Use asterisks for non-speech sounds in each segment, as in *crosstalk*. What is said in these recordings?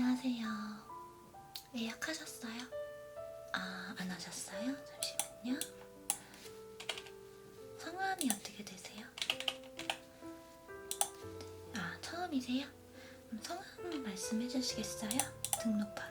안녕하세요. 예약하셨어요? 아, 안 하셨어요? 잠시만요. 성함이 어떻게 되세요? 아, 처음이세요? 성함 말씀해 주시겠어요? 등록 바로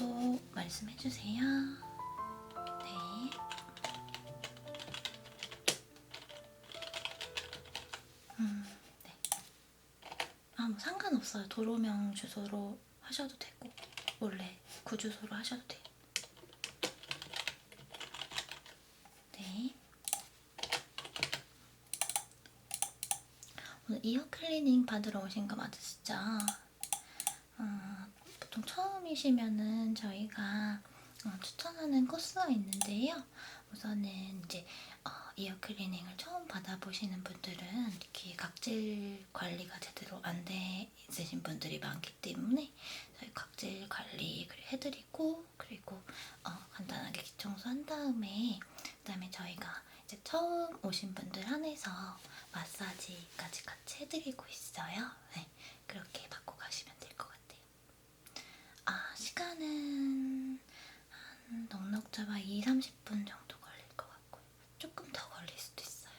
주소 말씀해 주세요. 네. 음, 네. 아, 뭐 상관없어요. 도로명 주소로 하셔도 되고, 원래 구주소로 하셔도 돼요. 네. 오늘 이어 클리닝 받으러 오신 거 맞으시죠? 처음이시면은 저희가 어, 추천하는 코스가 있는데요. 우선은 이제 어, 이어 클리닝을 처음 받아보시는 분들은 이렇게 각질 관리가 제대로 안돼 있으신 분들이 많기 때문에 저희 각질 관리 해드리고 그리고 어, 간단하게 기청소 한 다음에 그다음에 저희가 이제 처음 오신 분들 한해서 마사지까지 같이 해드리고 있어요. 네, 그렇게 받고 가시면 될 것 같아요. 아 시간은 한 넉넉 잡아 2, 30분 정도 걸릴 것 같고요. 조금 더 걸릴 수도 있어요.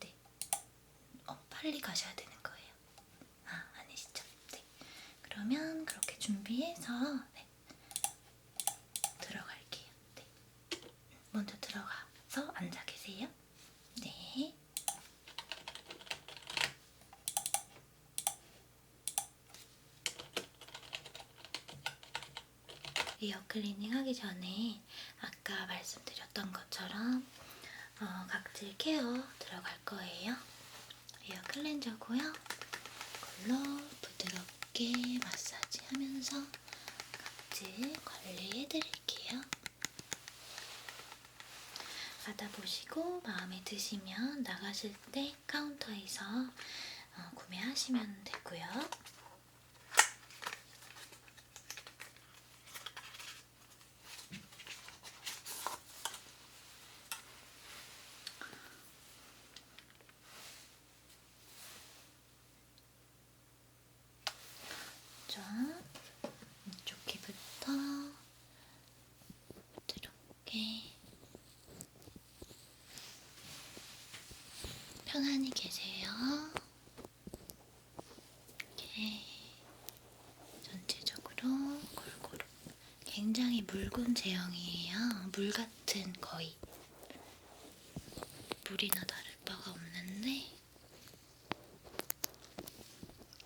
네, 어, 빨리 가셔야 되는 거예요. 아 아니시죠? 네, 그러면 그렇게 준비해서 네, 들어갈게요. 네, 먼저 들어가서 앉아 계세요. 네. 이어 클리닝 하기 전에 아까 말씀드렸던 것처럼 어, 각질 케어 들어갈 거예요. 이어 클렌저고요. 이걸로 부드럽게 마사지 하면서 각질 관리해 드릴게요. 받아보시고 마음에 드시면 나가실 때 카운터에서 어, 구매하시면 되고요. 자, 이쪽 귀부터 부드럽게 편안히 계세요. 이렇게 전체적으로 골고루 굉장히 묽은 제형이에요. 물 같은 거의 물이나 다를 바가 없는데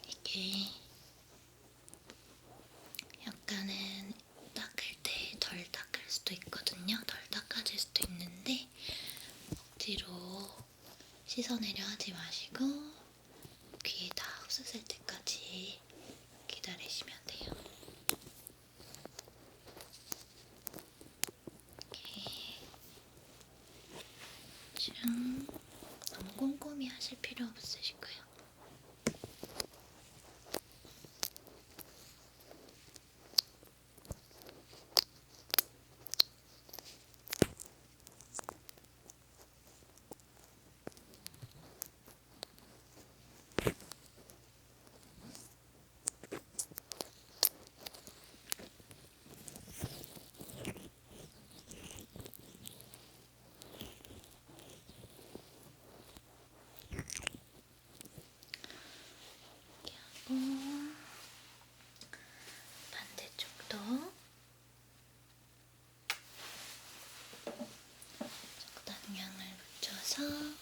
이게 약간은 닦을 때 덜 닦을 수도 있거든요. 덜 닦아질 수도 있는데 억지로 씻어내려 하지 마시고 귀에 다 흡수될 때까지 기다리시면 돼요. 이렇게 쭉 너무 꼼꼼히 하실 필요 없으시고요. 하고 반대쪽도. 적당히 양을 묻혀서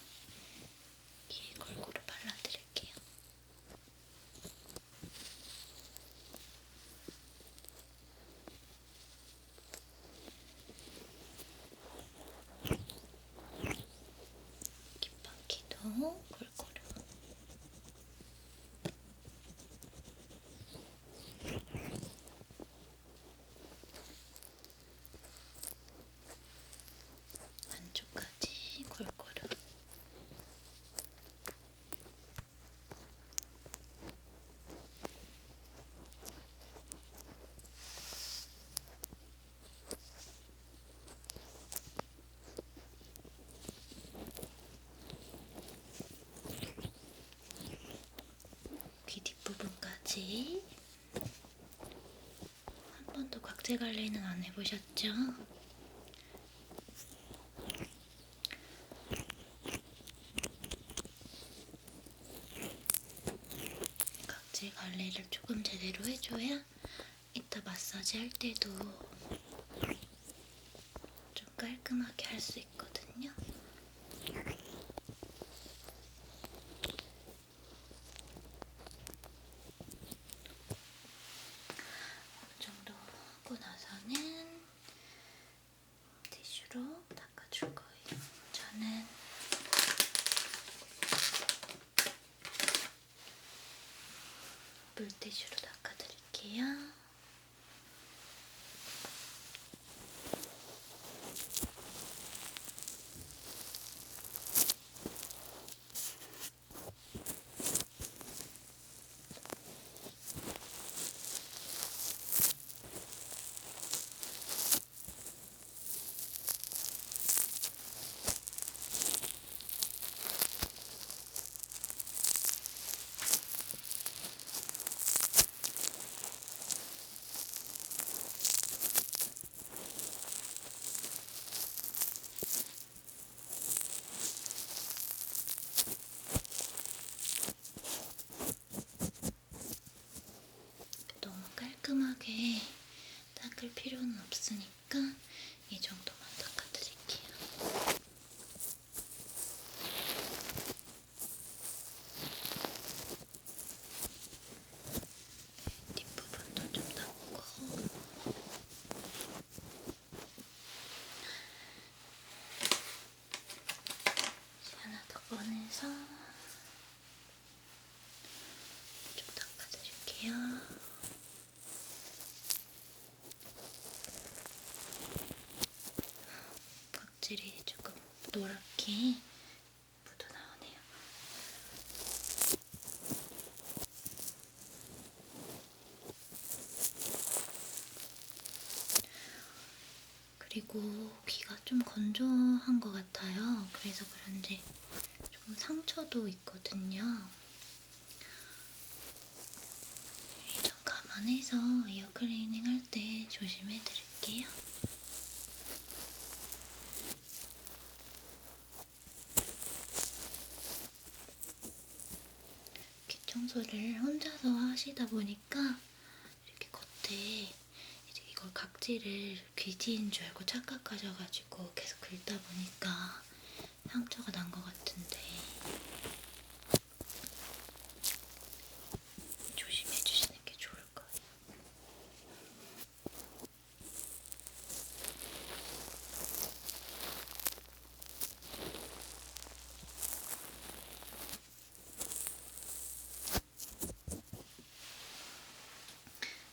어떤지 한 번도 각질 관리는 안 해보셨죠? 각질 관리를 조금 제대로 해줘야 이따 마사지 할 때도 좀 깔끔하게 할수 있거든. 없으니까 이 정도만 닦아드릴게요. 뒷부분도 좀 닦고 하나 더 꺼내서 좀 닦아드릴게요. 각질이 조금 노랗게 묻어 나오네요. 그리고 귀가 좀 건조한 것 같아요. 그래서 그런지 좀 상처도 있거든요. 좀 감안해서 이어 클리닝 할때 조심해 드릴게요. 귀 청소를 혼자서 하시다 보니까 이렇게 겉에 이제 이걸 각질을 귀지인 줄 알고 착각하셔가지고 계속 긁다 보니까 상처가 난것 같은데 조심해 주시는 게 좋을 거예요.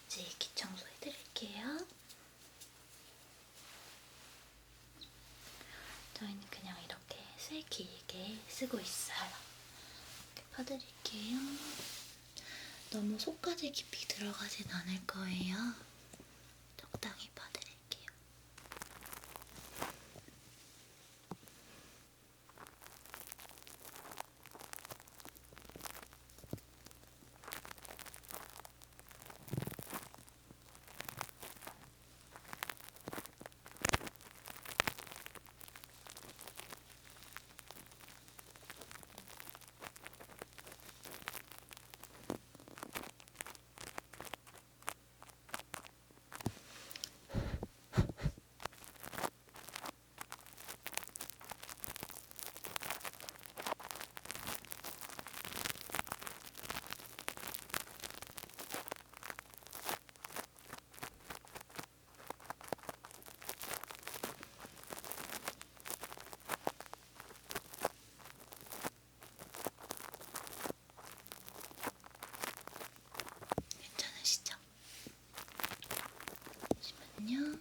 이제 귀 청소해 드릴게요. 저희는 그냥 이렇게 쇠 길게 쓰고 있어요. 이렇게 파드릴게요. 속까지 깊이 들어가진 않을 거예요. 적당히 파드릴게요. 괜찮으시죠? 잠시만요.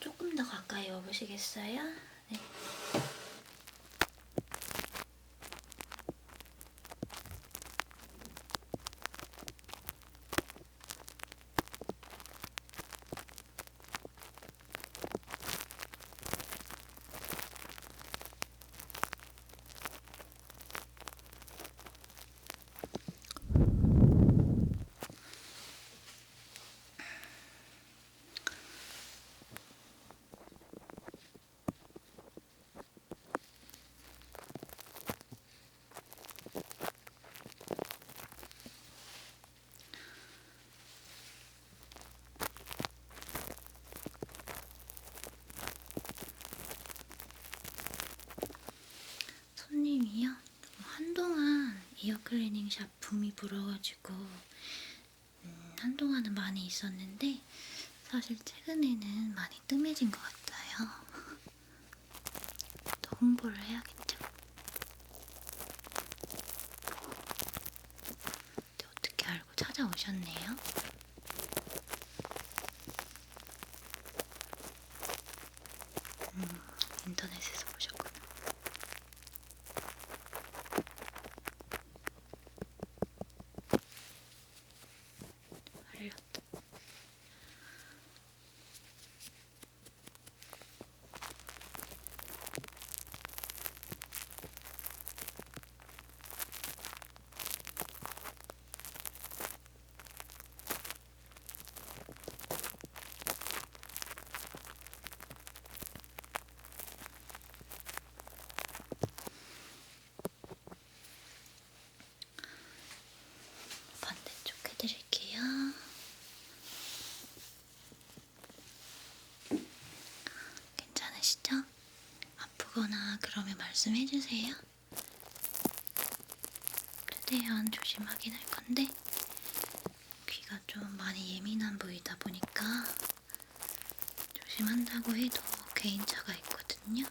조금 더 가까이 와 보시겠어요? 손님이요? 한동안 이어 클리닝 샵 붐이 불어가지고 음, 한동안은 많이 있었는데 사실 최근에는 많이 뜸해진 것 같아요. *laughs* 또 홍보를 해야겠죠? 어떻게 알고 찾아오셨네요? 괜찮으시죠? 아프거나 그러면 말씀해주세요. 최대한 조심하긴 할 건데 귀가 좀 많이 예민한 부위다 보니까 조심한다고 해도 개인차가 있거든요.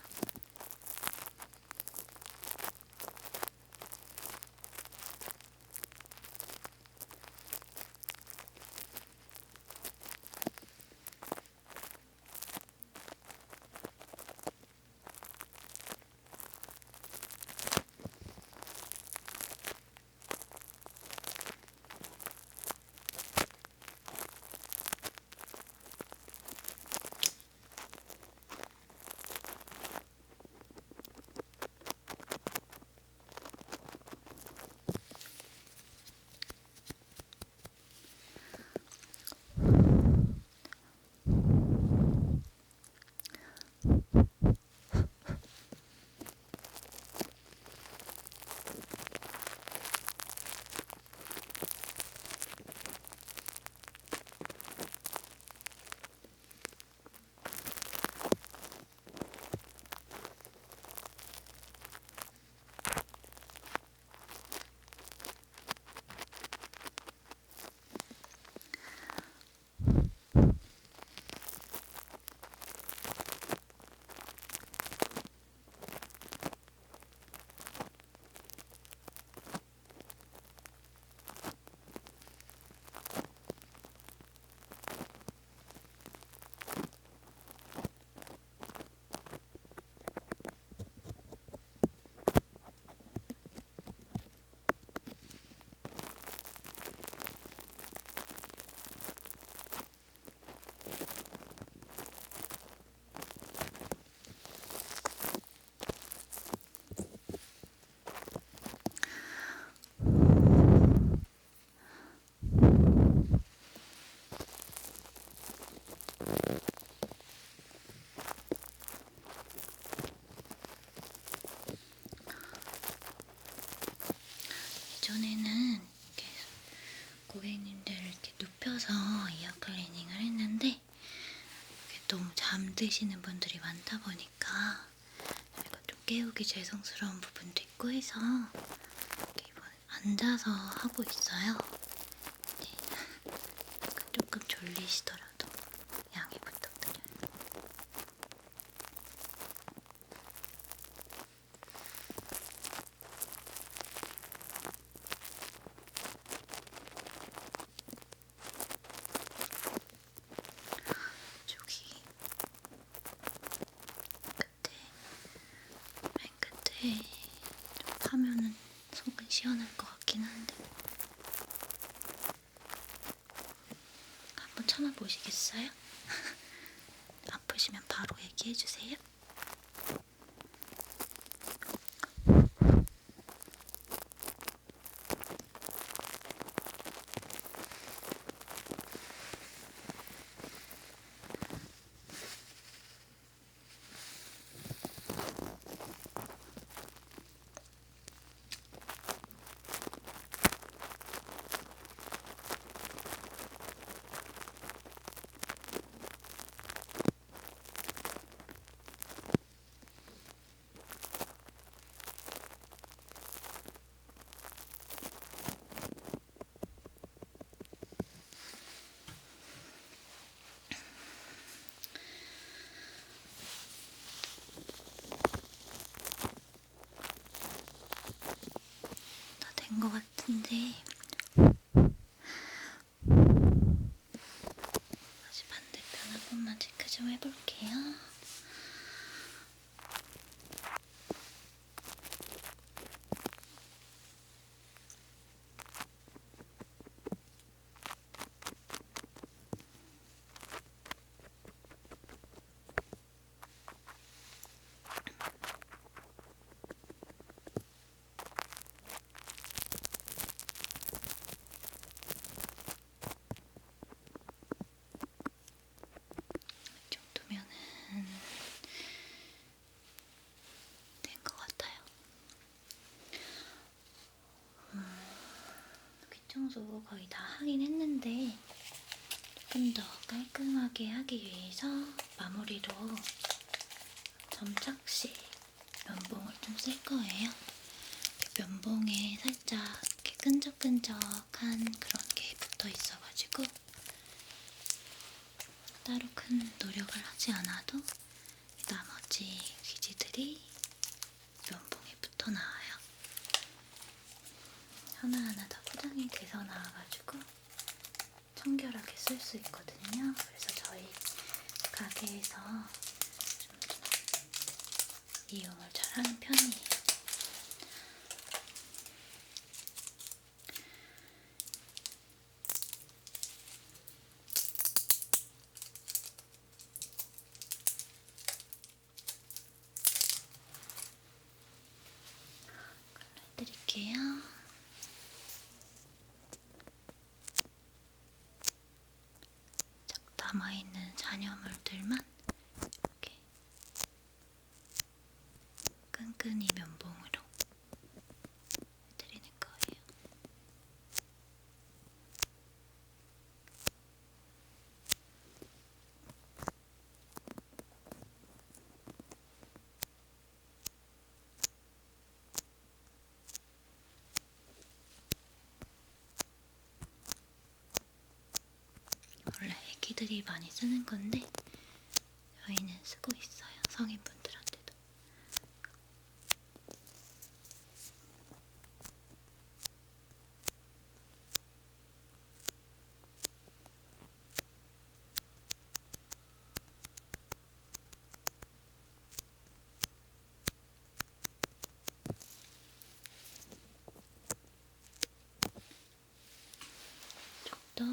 눕혀서 이어 클리닝을 했는데 너무 잠드시는 분들이 많다 보니까 저희가 좀 깨우기 죄송스러운 부분도 있고 해서 이번에 앉아서 하고 있어요. 네. 조금 졸리시더라도 양 근데 다시 반대편 한 번만 체크 좀 해볼게요. 청소 거의 다 하긴 했는데 조금 더 깔끔하게 하기 위해서 마무리로 점착식 면봉을 좀 쓸 거예요. 면봉에 살짝 이렇게 끈적끈적한 그런 게 붙어 있어가지고 따로 큰 노력을 하지 않아도 나머지 귀지들이 면봉에 붙어 나와요. 하나하나 다 포장이 돼서 나와가지고 청결하게 쓸 수 있거든요. 그래서 저희 가게에서 좀 이용을 잘 하는 편이에요. 해드릴게요. 남아있는 잔여물들만 이렇게 끈끈이 면봉으로 해드리는 거예요. 애기들이 많이 쓰는 건데 저희는 쓰고 있어요. 성인분들한테도. 쪽도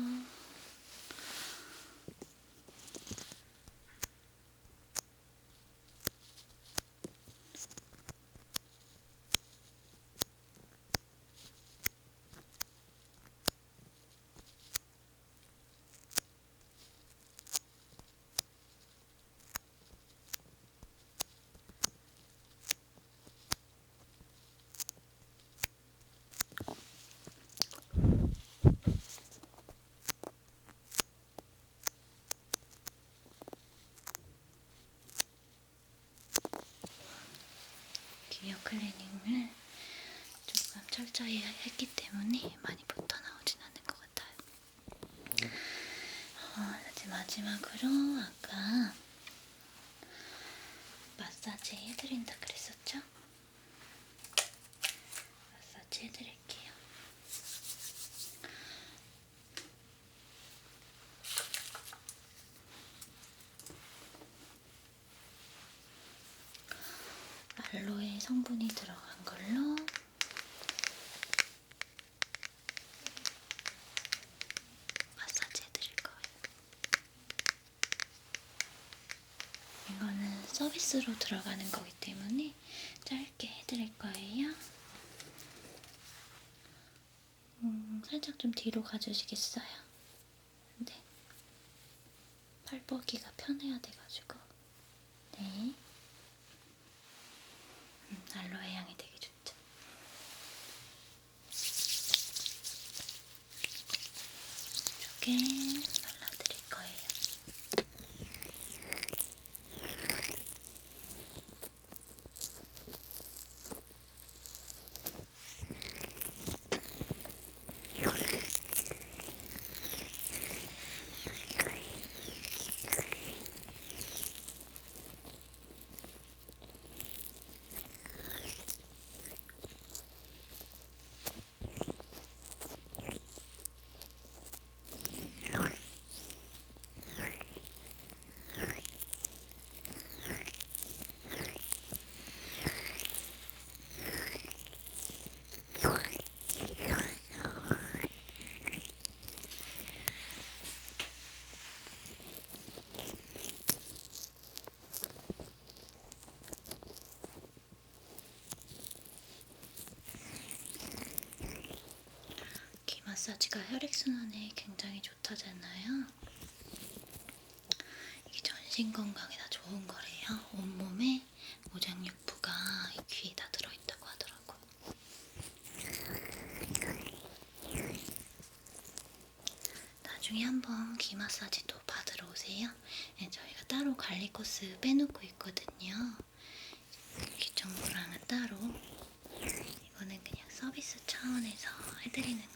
기어 클리닝을 조금 철저히 했기 때문에 많이 붙어 나오진 않는 것 같아요. 어, 이제 마지막으로 아까 마사지 해드린다 그랬었죠? 마사지 해드릴게요. 알로에 성분이 들어간 걸로 마사지 해드릴 거예요. 서비스로 들어가는 거기 때문에 짧게 해드릴 거예요. 음, 살짝 좀 뒤로 가주시겠어요? 네. 팔 뻗기가 편해야 돼가지고. 네. 음, 알로에 향이 되게 좋죠. 이쪽에 마사지가 혈액순환에 굉장히 좋다잖아요. 이게 전신 건강에 다 좋은 거래요. 온몸에 모장육부가 이 귀에 다 들어있다고 하더라고요. 나중에 한번 귀 마사지도 받으러 오세요. 네, 저희가 따로 관리 코스 빼놓고 있거든요. 귀 정보랑은 따로. 이거는 그냥 서비스 차원에서 해드리는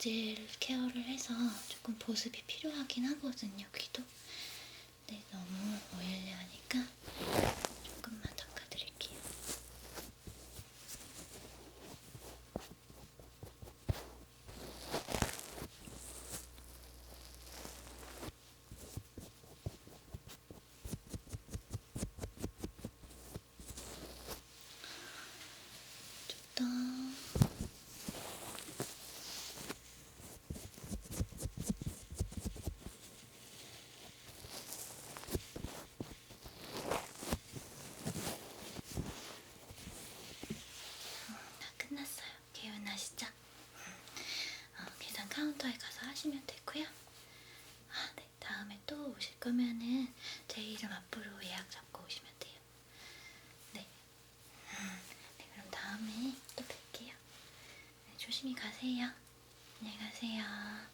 각질 케어를 해서 조금 보습이 필요하긴 하거든요. 귀도. 근데 너무 오일리하니까 조금만 닦아드릴게요. 좋다. 다 끝났어요. 개운하시죠? 어, 계산 카운터에 가서 하시면 되고요. 아, 네. 다음에 또 오실 거면은 제 이름 앞으로 예약 잡고 오시면 돼요. 네. 음, 네, 그럼 다음에 또 뵐게요. 네, 조심히 가세요. 안녕히 가세요. 네.